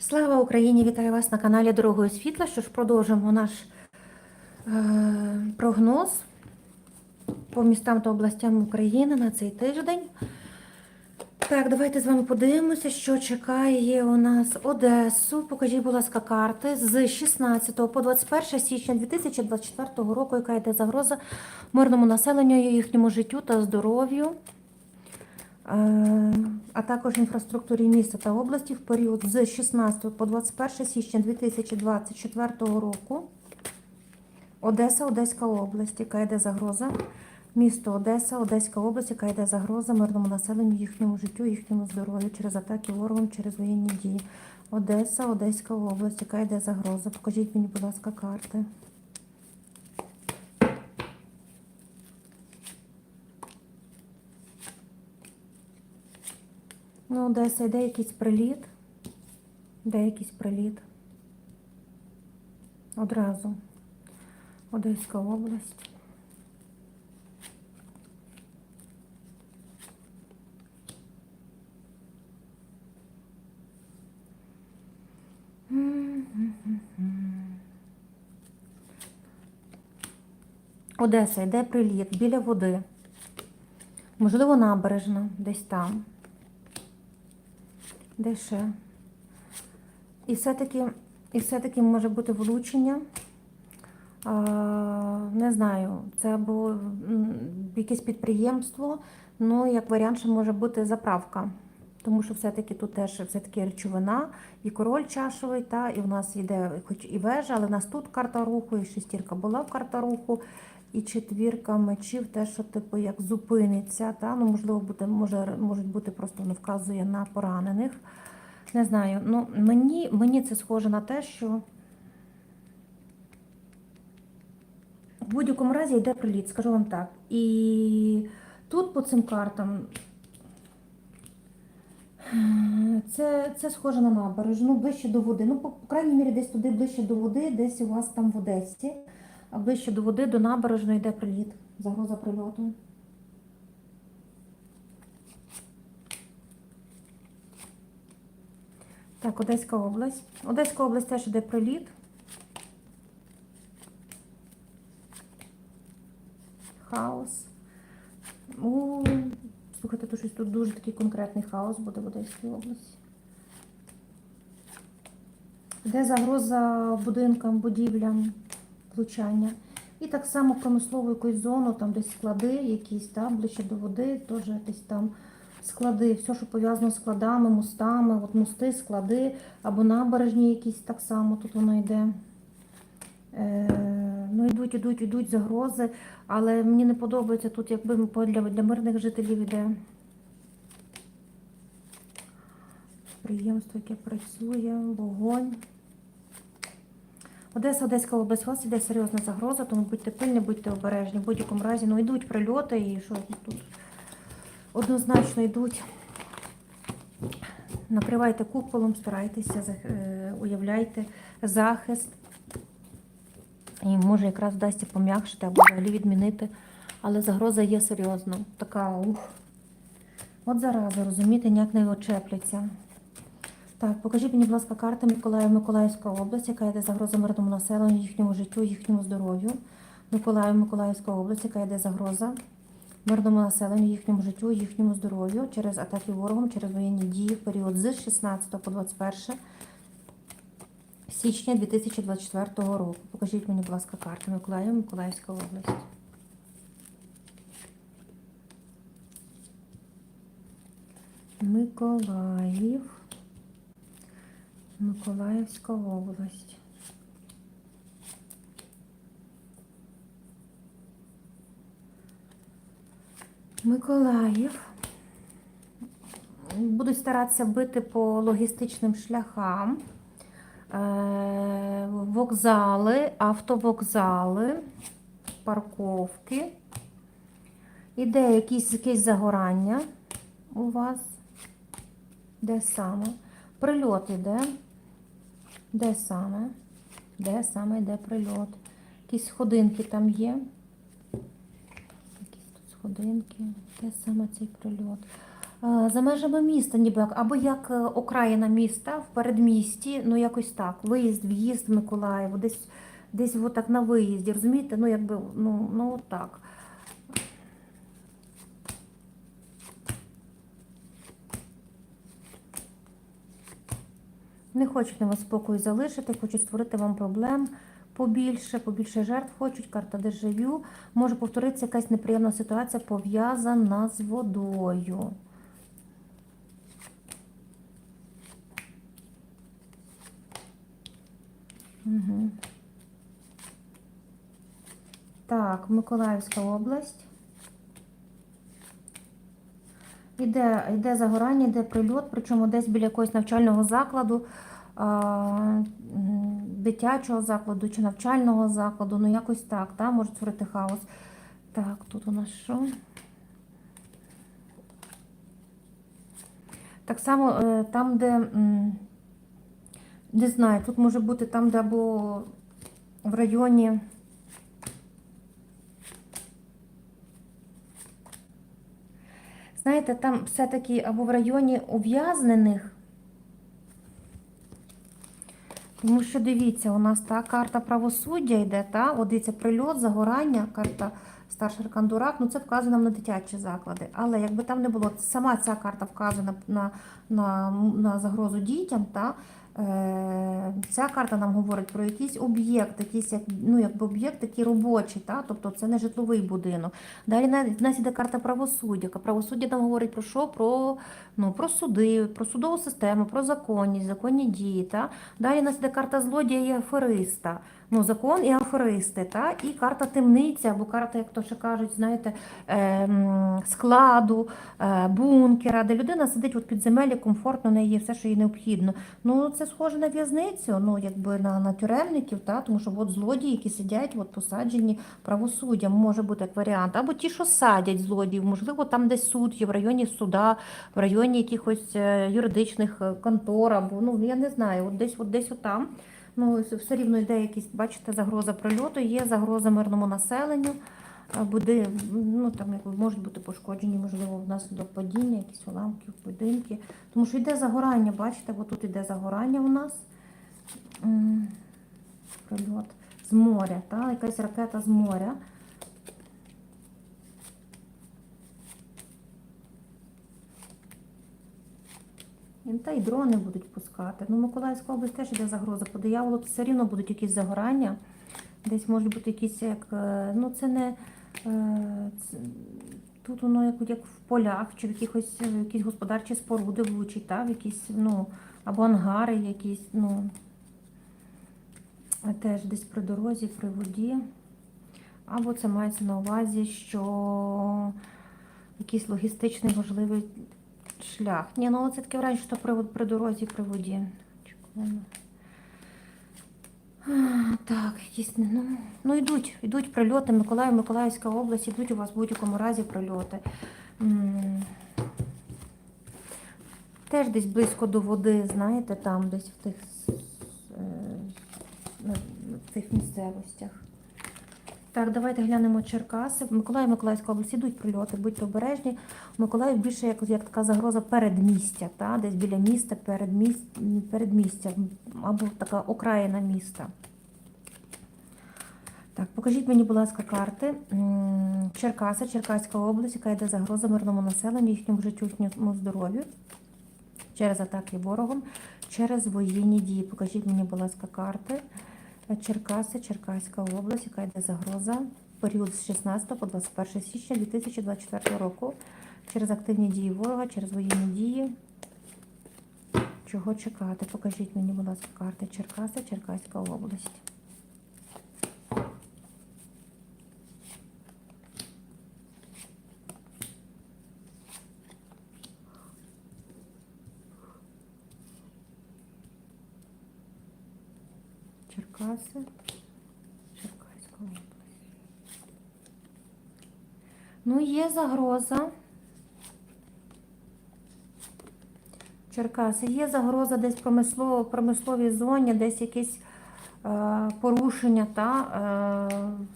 Слава Україні! Вітаю вас на каналі Дорогою Світла. Що ж, продовжимо наш е, прогноз по містам та областям України на цей тиждень. Так, давайте з вами подивимося, що чекає у нас Одесу. Покажіть, будь ласка, карти з 16 по 21 січня 2024 року, яка йде загроза мирному населенню, їхньому життю та здоров'ю. Е, а також інфраструктурі міста та області в період з 16 по 21 січня 2024 року. Одеса, Одеська область, яка йде загроза. Місто Одеса, Одеська область, яка йде загроза мирному населенню, їхньому життю, їхньому здоров'ю через атаки ворогом, через воєнні дії. Одеса, Одеська область, яка йде загроза. Покажіть мені, будь ласка, карти. Ну, Одеса, йде якийсь приліт. Де якийсь приліт. Одразу. Одеська область. Одеса, йде приліт біля води. Можливо, набережна, десь там. Де? І все-таки, і все-таки може бути влучення. А, не знаю, це або якесь підприємство, ну, як варіант, ще може бути заправка. Тому що все-таки тут теж все-таки речовина, і король чашовий, та, і в нас йде хоч і вежа, але в нас тут карта руху, і шестірка була в карта руху, і четвірка мечів, те, що типу як зупиниться. Та, ну, можливо, буде, може, можуть бути просто не вказує на поранених. Не знаю. Ну, мені, мені це схоже на те, що в будь-якому разі йде приліт, скажу вам так. І тут по цим картам це, це схоже на набережну, ближче до води. Ну, по, по крайній мірі, десь туди ближче до води, десь у вас там в Одесі. Ближче до води, до набережної йде приліт. Загроза прильоту. Так, Одеська область. Одеська область теж йде приліт. Хаос. У, слухайте, то щось тут дуже такий конкретний хаос буде в Одеській області. Де загроза будинкам, будівлям, влучання. І так само промислову якусь зону, там десь склади якісь, там, ближче до води, теж десь там склади, все, що пов'язано з складами, мостами, от мости, склади, або набережні якісь так само, тут воно йде. Е, ну, йдуть, йдуть, йдуть загрози, але мені не подобається тут, якби для, для мирних жителів йде підприємство, яке працює, вогонь. Одеса, Одеська область, у вас іде серйозна загроза, тому будьте пильні, будьте обережні. В будь-якому разі, ну йдуть прильоти і що тут однозначно йдуть. Накривайте куполом, старайтеся, е, уявляйте захист. І може якраз вдасться пом'якшити або взагалі відмінити. Але загроза є серйозна. Така ух. От зараза, розумієте, ніяк не очепляться. Так, покажіть мені, будь ласка, карти Миколаїв, Миколаївська область, яка йде загроза мирному населенню, їхньому життю, їхньому здоров'ю. Миколаїв, Миколаївська область, яка йде загроза мирному населенню, їхньому життю, їхньому здоров'ю через атаки ворогом, через воєнні дії в період з 16 по 21 січня 2024 року. Покажіть мені, будь ласка, карти Миколаїв, Миколаївська область. Миколаїв, Миколаївська область. Миколаїв. Будуть старатися бити по логістичним шляхам. Е, Вокзали, автовокзали, парковки. Іде якісь, якесь загорання у вас. Де саме? Прильот іде. Де саме? Де саме йде прильот? Якісь сходинки там є. Якісь тут сходинки. Де саме цей прильот? е, за межами міста, ніби як, або як е, окраїна міста в передмісті, ну якось так. Виїзд, в'їзд в Миколаєву, десь десь отак на виїзді, розумієте? Ну, якби, ну, ну отак. Не хочуть на вас спокою залишити, хочуть створити вам проблем побільше, побільше жертв хочуть, карта дежавю. Може повторитися якась неприємна ситуація пов'язана з водою. Угу. Так, Миколаївська область. Іде, йде загорання, йде прильот, причому десь біля якогось навчального закладу, дитячого закладу чи навчального закладу, ну якось так, та, може створити хаос. Так, тут у нас що? Так само е, там, де, не знаю, тут може бути там, де або в районі. Знаєте, там все-таки або в районі ув'язнених. Тому що дивіться, у нас та карта правосуддя йде, та? От дивіться, прильот, загорання, карта старший аркан дурак, ну це вказує нам на дитячі заклади. Але якби там не було, сама ця карта вказує на, на, на, на загрозу дітям, та? Е, ця карта нам говорить про якийсь об'єкт, якийсь як, ну, якби об'єкт такий робочий, та? тобто це не житловий будинок. Далі в нас іде карта правосуддя. Правосуддя нам говорить про що? Про, ну, про суди, про судову систему, про законність, законні дії. Та? Далі у нас іде карта злодія і афериста. Ну, закон і аферисти, та? і карта темниця, або карта, як то ще кажуть, знаєте, ем, складу, е, бункера, де людина сидить от під земелі, комфортно, неї є все, що їй необхідно. Ну, це схоже на в'язницю, ну, якби на, на тюремників, та? тому що от злодії, які сидять, от посаджені правосуддям, може бути як варіант. Або ті, що садять злодіїв, можливо, там десь суд є, в районі суда, в районі якихось е, юридичних е, контор, або, ну, я не знаю, от десь, от десь отам. Ну, все рівно йде якісь, бачите, загроза прильоту, є загроза мирному населенню. Буде, ну там якби можуть бути пошкоджені, можливо, внаслідок падіння, якісь уламки, будинки. Тому що йде загорання, бачите, бо тут йде загорання у нас. Прильот з моря, та? якась ракета з моря. Та й дрони будуть пускати. Ну, Миколаївська область теж іде загроза. По дияволу все рівно будуть якісь загорання. Десь можуть бути якісь як. е, Ну, це не. е, це- Тут воно як, як в полях, чи в якихось е, якісь господарчі споруди влучить, та, в якісь, ну, або ангари якісь, ну. Теж десь при дорозі, при воді. Або це мається на увазі, що якийсь логістичний важливий шлях. Ні, ну це таке враження, що при, при дорозі, при воді. Чекаємо. Так, якісь, ну, ну йдуть, йдуть прильоти. Миколаїв, Миколаївська область, йдуть у вас в будь-якому разі прильоти. Теж десь близько до води, знаєте, там десь в тих, е, в цих місцевостях. Так, давайте глянемо Черкаси. В Миколаїв, Миколаївська область ідуть прильоти, будьте обережні. В Миколаїв більше як, як така загроза передмістя, та? десь біля міста, передміст, передмістя, або така окраїна міста. Так, покажіть мені, будь ласка, карти. Черкаси, Черкаська область, яка йде загроза мирному населенню, їхньому життю, їхньому здоров'ю через атаки ворогом, через воєнні дії. Покажіть мені, будь ласка, карти. Черкаси, Черкаська область, яка йде загроза. Період з 16 по 21 січня 2024 року. Через активні дії ворога, через воєнні дії. Чого чекати? Покажіть мені, будь ласка, карти Черкаси, Черкаська область. Черкаси, Черкаська область. Ну, є загроза. Черкаси, є загроза десь в промислово, промисловій зоні, десь якісь е, порушення та е,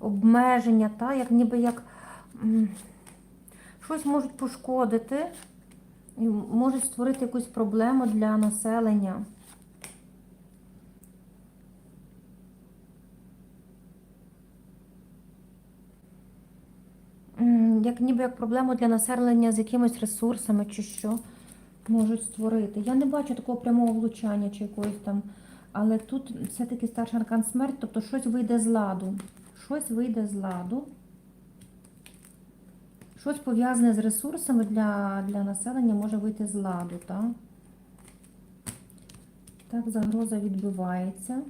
обмеження, та, як ніби як. щось можуть пошкодити і можуть створити якусь проблему для населення. М, Як ніби як проблему для населення з якимись ресурсами чи що можуть створити. Я не бачу такого прямого влучання чи якоїсь там. Але тут все-таки старший аркан смерть, тобто щось вийде з ладу. Щось вийде з ладу. Щось пов'язане з ресурсами для, для населення може вийти з ладу, так? Так, загроза відбивається.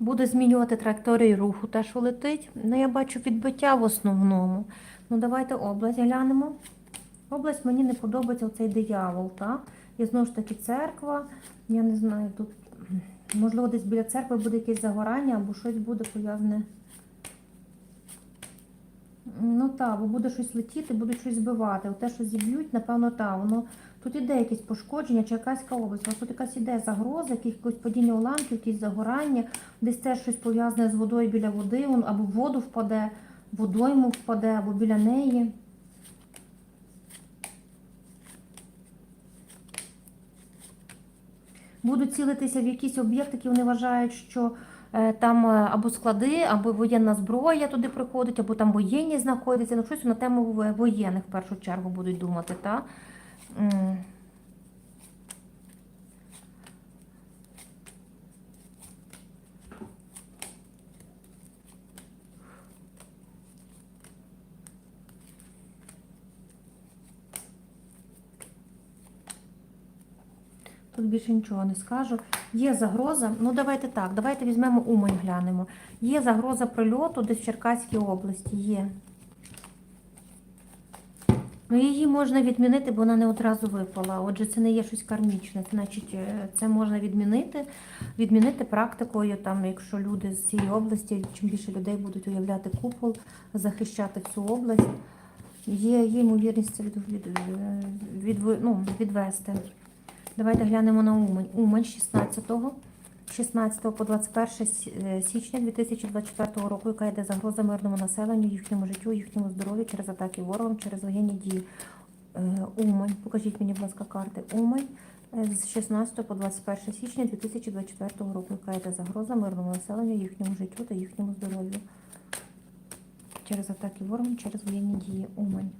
Буде змінювати траєкторію руху, те, що летить. Ну, я бачу відбиття в основному. Ну, давайте область глянемо. Область мені не подобається цей диявол, так? І знову ж таки церква. Я не знаю, тут, можливо, десь біля церкви буде якесь загорання або щось буде пов'язане. Ну так, бо буде щось летіти, будуть щось збивати. Те, що зіб'ють, напевно, так. Воно тут іде якесь пошкодження чи якась область. У вас тут якась іде загроза, якесь падіння уламків, якісь загорання, десь теж щось пов'язане з водою біля води, або в воду впаде, водойму впаде, або біля неї. Будуть цілитися в якісь об'єкти, які вони вважають, що е, там е, або склади, або воєнна зброя туди приходить, або там воєнні знаходяться. Ну, щось на тему воєнних в першу чергу будуть думати, так? Тут більше нічого не скажу. Є загроза, ну давайте так, давайте візьмемо Умань глянемо. Є загроза прильоту десь в Черкаській області, є. Ну, її можна відмінити, бо вона не одразу випала. Отже, це не є щось кармічне. Значить, е, це можна відмінити, відмінити практикою, там, якщо люди з цієї області, чим більше людей будуть уявляти купол, захищати цю область. Є, є ймовірність це від, від, від, від, ну, відвести. Давайте глянемо на Умань. Умань 16, 16 по 21 сі- е, січня 2024 року, яка йде загроза мирному населенню, їхньому життю, їхньому здоров'ю через атаки ворогом, через воєнні дії. Е, Умань. Покажіть мені, будь ласка, карти. Умань е, з 16 по 21 січня 2024 року, яка йде загроза мирному населенню, їхньому життю та їхньому здоров'ю. Через атаки ворогом, через воєнні дії. Умань.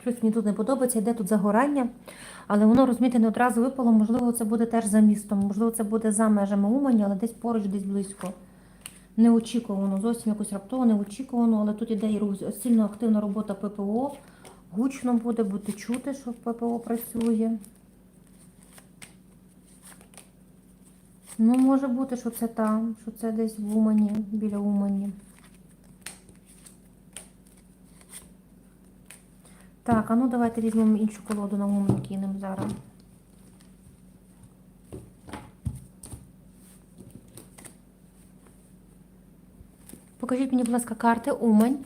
Щось мені тут не подобається, йде тут загорання, але воно, розумієте, не одразу випало. Можливо, це буде теж за містом, можливо, це буде за межами Умані, але десь поруч, десь близько. Неочікувано, зовсім якось раптово, неочікувано, але тут іде і сильно активна робота ППО. Гучно буде, будете чути, що ППО працює. Ну, може бути, що це там, що це десь в Умані, біля Умані. Так, а ну давайте візьмемо іншу колоду на Умань кинемо зараз. Покажіть мені, будь ласка, карти Умань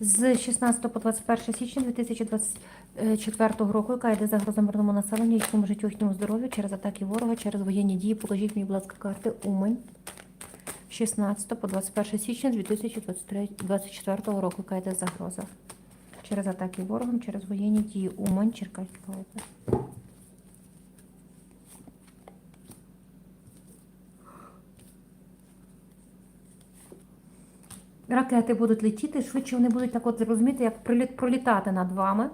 з 16 по 21 січня 2024 року, яка йде загроза мирному населенню, їхньому життю, їхньому здоров'ю через атаки ворога, через воєнні дії. Покажіть мені, будь ласка, карти Умань. 16 по 21 січня 2024 року, яка йде загроза. Через атаки ворогом, через воєнні дії Умань, Черкаська область. Ракети будуть летіти, швидше вони будуть так от розумієте, як пролітати над вами.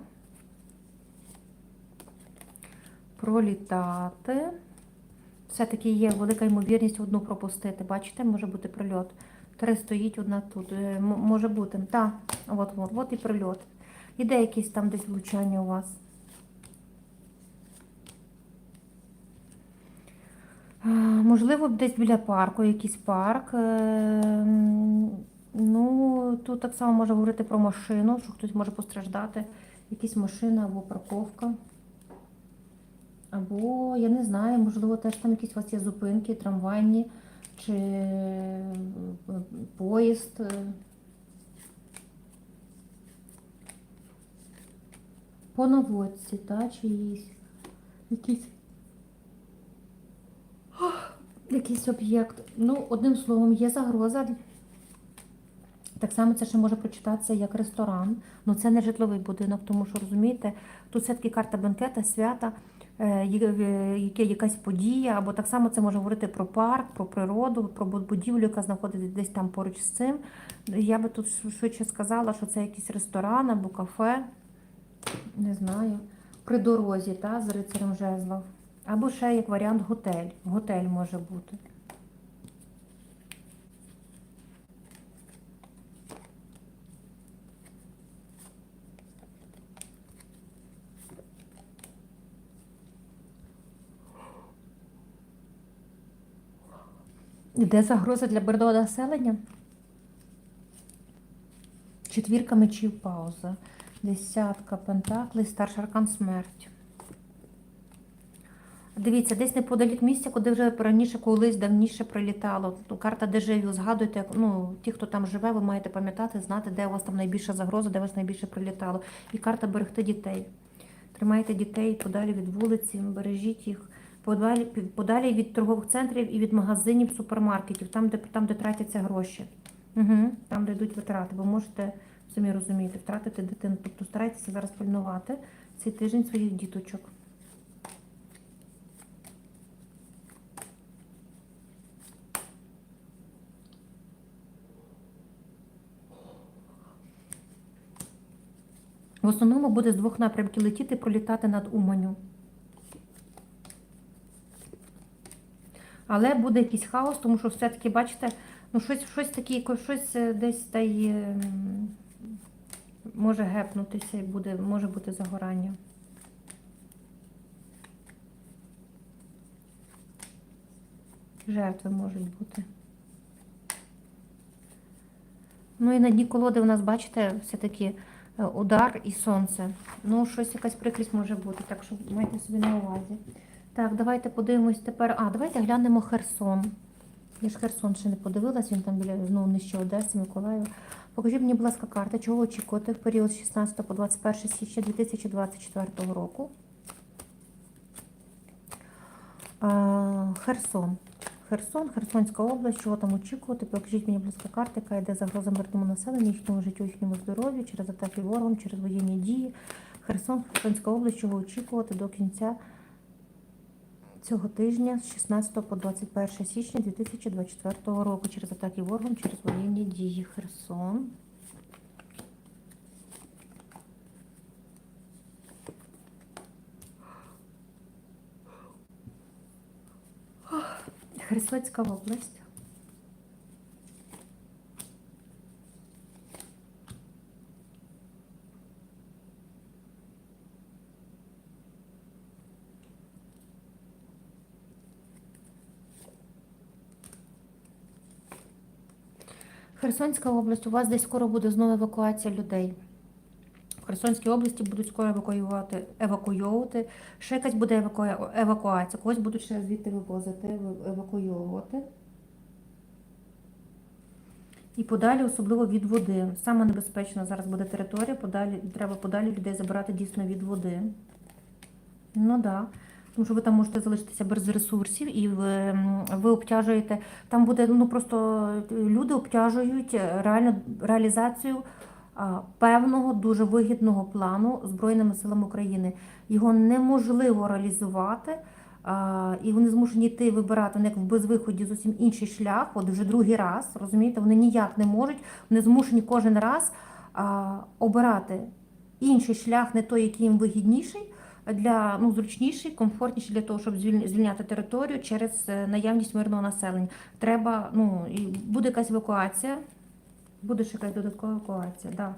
Пролітати. Все-таки є велика ймовірність одну пропустити. Бачите, може бути прильот. Три стоїть, одна тут. Е, м- Може бути. Так, от, от, от і прильот. Іде якесь там десь влучання у вас. Можливо, десь біля парку, якийсь парк. Е, Ну, тут так само може говорити про машину, що хтось може постраждати. Якась машина або парковка. Або, я не знаю, можливо, теж там якісь у вас є зупинки, трамвайні чи е, поїзд. По наводці, та, чиїсь. Якийсь. Якийсь об'єкт. Ну, одним словом, є загроза. Так само це ще може прочитатися як ресторан. Ну це не житловий будинок, тому що розумієте, тут все-таки карта бенкета, свята, е, е, яке- якась подія, або так само це може говорити про парк, про природу, про будівлю, яка знаходиться десь там поруч з цим. Я би тут швидше сказала, що це якийсь ресторан або кафе, не знаю, при дорозі, та, з рицарем жезлов. Або ще як варіант готель. Готель може бути. Де загроза для мирного населення? Четвірка мечів пауза. Десятка пентаклей, старший аркан смерть. Дивіться, десь неподалік місця, куди вже раніше колись давніше прилітало. Карта дежавю. Згадуйте, ну, ті, хто там живе, ви маєте пам'ятати, знати, де у вас там найбільша загроза, де у вас найбільше прилітало. І карта берегти дітей. Тримайте дітей подалі від вулиці, бережіть їх. Подалі, подалі від торгових центрів і від магазинів, супермаркетів, там, де, там, де тратяться гроші. Угу, там, де йдуть витрати. Ви можете самі розуміти, втратити дитину. Тобто старайтеся зараз пильнувати цей тиждень своїх діточок. В основному буде з двох напрямків летіти пролітати над Уманю. Але буде якийсь хаос, тому що все-таки, бачите, ну щось, щось таке, щось е, десь та й ем, може гепнутися і буде, може бути загорання. Жертви можуть бути. Ну і на дні колоди у нас, бачите, все-таки е, удар і сонце. Ну, щось якась прикрість може бути, так що майте собі на увазі. Так, давайте подивимось тепер. А, давайте глянемо Херсон. Я ж Херсон ще не подивилась, він там біля ну, нижче Одеси, Миколаєва. Покажіть мені, будь ласка, карта, чого очікувати в період з 16 по 21 січня 2024 року. Херсон. Херсон, Херсонська область, чого там очікувати? Покажіть мені, будь ласка, карта, яка йде загроза мирному населенню, їхньому життю, їхньому здоров'ю, через атаки ворогом, через воєнні дії. Херсон, Херсонська область, чого очікувати до кінця цього тижня з 16 по 21 січня 2024 року через атаки ворогом, через воєнні дії Херсон. Херсонська область. Херсонська область, у вас десь скоро буде знову евакуація людей. В Херсонській області будуть скоро евакуювати, евакуйовувати. Ще якась буде еваку- евакуація. Когось будуть ще звідти вивозити, ев- евакуйовувати. І подалі, особливо від води. Саме небезпечна зараз буде територія, подалі, треба подалі людей забирати дійсно від води. Ну так. Да. Тому що ви там можете залишитися без ресурсів і ви, ви обтяжуєте. Там буде ну просто люди обтяжують реально реалізацію певного дуже вигідного плану Збройними силами України. Його неможливо реалізувати, і вони змушені йти вибирати як в безвиході зовсім інший шлях. От вже другий раз, розумієте, вони ніяк не можуть, вони змушені кожен раз обирати інший шлях, не той, який їм вигідніший для ну зручніший, комфортніший для того, щоб звільняти територію через е, наявність мирного населення. Треба, ну і буде якась евакуація, буде ще якась додаткова евакуація, да.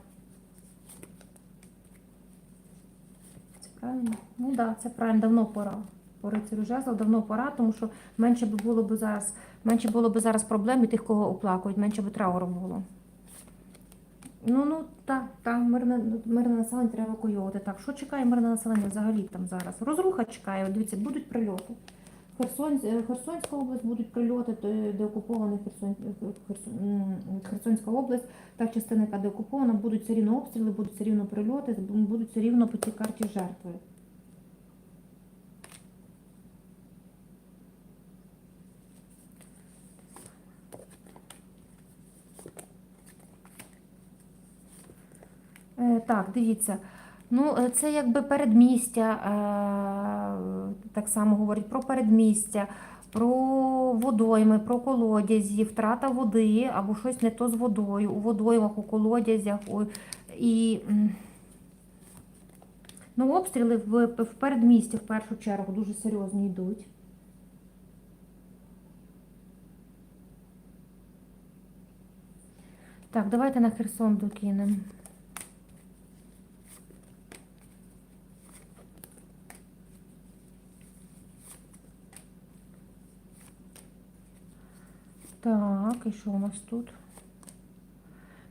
Правильно? Ну так, да, це правильно, давно пора. По рицарю давно пора, тому що менше би було б зараз, менше було б зараз проблем і тих, кого оплакують, менше би трауру було. Ну, ну, так, так, мирне, мирне населення треба евакуювати. Так, що чекає мирне населення взагалі там зараз? Розруха чекає, дивіться, будуть прильоти. Херсон, е, Херсонська область будуть прильоти, де- окупована Херсон, Херсон, Херсонська область, та частина, яка деокупована, будуть все рівно обстріли, будуть все рівно прильоти, будуть все рівно по цій карті жертви. Так, дивіться. Ну, е, це якби передмістя, е, так само говорить про передмістя, про водойми, про колодязі, втрата води або щось не то з водою, у водоймах, у колодязях. І ну, обстріли в, в передмісті в першу чергу дуже серйозні йдуть. Так, давайте на Херсон докинемо. Так, що у нас тут?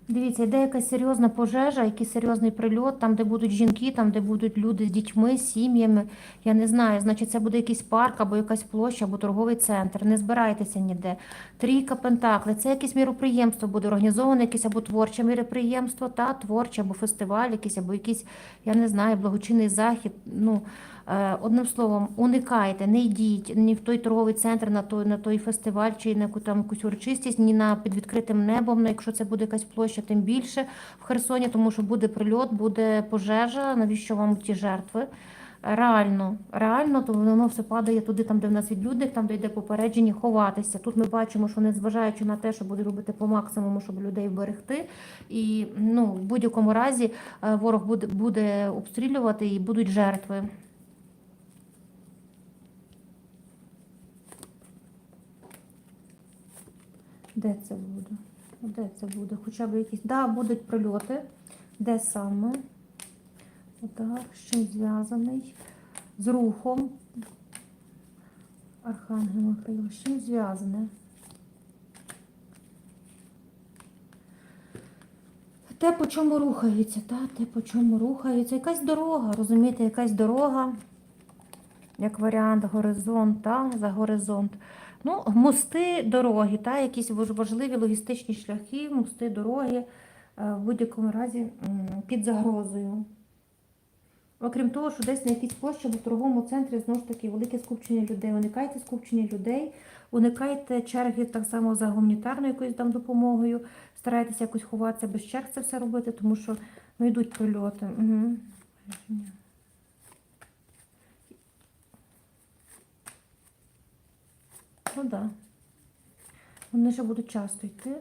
Дивіться, йде якась серйозна пожежа, якийсь серйозний прильот, там, де будуть жінки, там, де будуть люди з дітьми, з сім'ями. Я не знаю, значить, це буде якийсь парк або якась площа, або торговий центр. Не збирайтеся ніде. Трійка Пентакли. Це якесь міроприємство буде організоване, якесь або творче міроприємство, та творче, або фестиваль, якийсь, або якийсь, я не знаю, благочинний захід. Ну, одним словом, уникайте, не йдіть ні в той торговий центр, на той, на той фестиваль, чи на там якусь урочистість, ні на під відкритим небом, якщо це буде якась площа, тим більше в Херсоні, тому що буде прильот, буде пожежа, навіщо вам ті жертви? Реально, реально, то воно все падає туди, там, де в нас від люди, там, де йде попередження, ховатися. Тут ми бачимо, що незважаючи на те, що буде робити по максимуму, щоб людей вберегти. І ну, в будь-якому разі е, ворог буде, буде обстрілювати і будуть жертви. Де це буде? Де це буде? Хоча б якісь. Да, будуть прильоти. Де саме? Отак, з чим зв'язаний? З рухом. Архангел Михайло, з чим зв'язане? Те, по чому рухається, та? те, по чому рухається. Якась дорога, розумієте, якась дорога, як варіант, горизонт, та? за горизонт. Ну, мости, дороги, та? якісь важливі логістичні шляхи, мости, дороги, е, в будь-якому разі під загрозою. Окрім того, що десь на якійсь площі або в торговому центрі знову ж таки велике скупчення людей. Уникайте скупчення людей, уникайте черги так само за гуманітарною якоюсь там допомогою. Старайтеся якось ховатися без черг це все робити, тому що ну, йдуть прильоти. Угу. Ну так. Да. Вони ще будуть часто йти.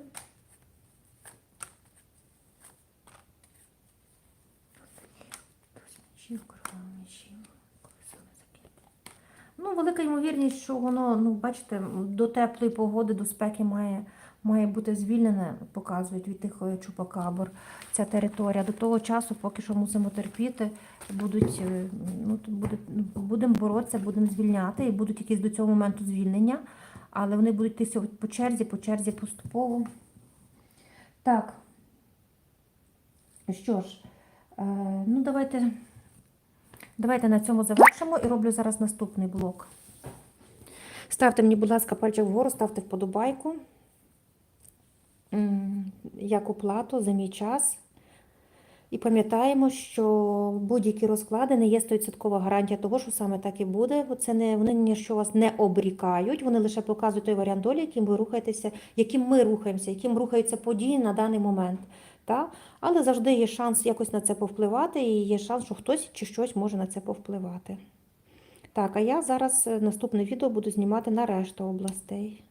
Ну, велика ймовірність, що воно, ну, бачите, до теплої погоди, до спеки має, має бути звільнене, показують від тих е, чупакабр ця територія. До того часу, поки що мусимо терпіти, будуть, е, ну, буде, будемо боротися, будемо звільняти, і будуть якісь до цього моменту звільнення, але вони будуть йти по черзі, по черзі поступово. Так. Що ж, е, ну давайте. Давайте на цьому завершимо і роблю зараз наступний блок. Ставте мені, будь ласка, пальчик вгору, ставте вподобайку. Як оплату за мій час. І пам'ятаємо, що будь-які розклади не є 100% гарантія того, що саме так і буде. Це не вони ніщо вас не обрікають, вони лише показують той варіант долі, яким ви рухаєтеся, яким ми рухаємося, яким рухаються події на даний момент. Та? Але завжди є шанс якось на це повпливати, і є шанс, що хтось чи щось може на це повпливати. Так, а я зараз е, наступне відео буду знімати на решту областей.